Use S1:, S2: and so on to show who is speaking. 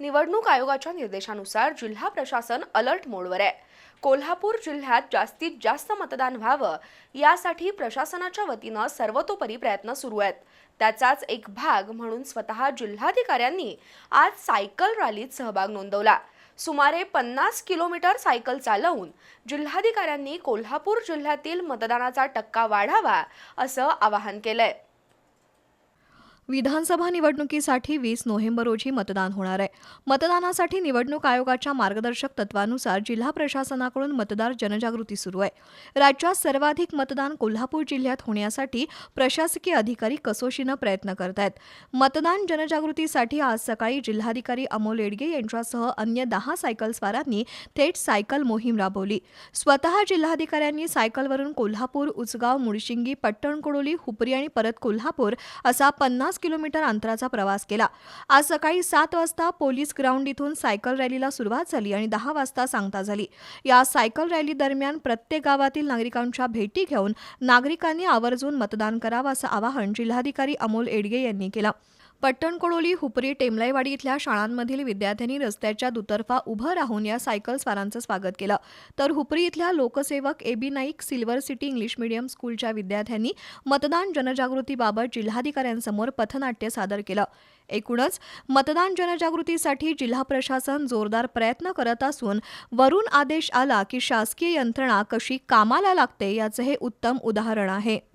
S1: निवडणूक आयोगाच्या निर्देशानुसार जिल्हा प्रशासन अलर्ट मोडवर आहे. कोल्हापूर जिल्ह्यात जास्तीत जास्त मतदान व्हावं यासाठी प्रशासनाच्या वतीनं सर्वतोपरी प्रयत्न सुरू आहेत. त्याचाच एक भाग म्हणून स्वतः जिल्हाधिकाऱ्यांनी आज सायकल रॅलीत सहभाग नोंदवला. सुमारे पन्नास किलोमीटर सायकल चालवून जिल्हाधिकाऱ्यांनी कोल्हापूर जिल्ह्यातील मतदानाचा टक्का वाढावा असं आवाहन केलंय.
S2: विधानसभा निवडणुकीसाठी वीस नोव्हेंबर रोजी मतदान होणार आहे. मतदानासाठी निवडणूक आयोगाच्या मार्गदर्शक तत्वानुसार जिल्हा प्रशासनाकडून मतदार जनजागृती सुरू आहे. राज्यात सर्वाधिक मतदान कोल्हापूर जिल्ह्यात होण्यासाठी प्रशासकीय अधिकारी कसोशीनं प्रयत्न करत आहेत मतदान जनजागृतीसाठी आज सकाळी जिल्हाधिकारी अमोल येडगे यांच्यासह अन्य दहा सायकलस्वारांनी थेट सायकल मोहीम राबवली. स्वतः जिल्हाधिकाऱ्यांनी सायकलवरून कोल्हापूर उचगाव मुळशिंगी पट्टणकोडोली हुपरी आणि परत कोल्हापूर असा पन्नास पन्नास किलोमीटर अंतराचा प्रवास केला. आज सकाळी सात वाजता पोलीस ग्राउंड इथून सायकल रॅलीला सुरुवात झाली आणि दहा वाजता सांगता झाली. या सायकल रॅली दरम्यान प्रत्येक गावातील नागरिकांच्या भेटी घेऊन नागरिकांनी आवर्जून मतदान करावं असं आवाहन जिल्हाधिकारी अमोल एडगे यांनी केलं. पट्टणकोडोली हुपरी टेमलाईवाडी इथल्या शाळांमधील विद्यार्थ्यांनी रस्त्याच्या दुतर्फा उभं राहून या सायकल स्वारांचं स्वागत केलं. तर हुपरी इथल्या Loksevak A B Naik silver city English medium स्कूलच्या विद्यार्थ्यांनी मतदान जनजागृतीबाबत जिल्हाधिकाऱ्यांसमोर पथनाट्य सादर केलं. एकूणच मतदान जनजागृतीसाठी जिल्हा प्रशासन जोरदार प्रयत्न करत असून वरून आदेश आला की शासकीय यंत्रणा कशी कामाला लागते याचं हे उत्तम उदाहरण आहे.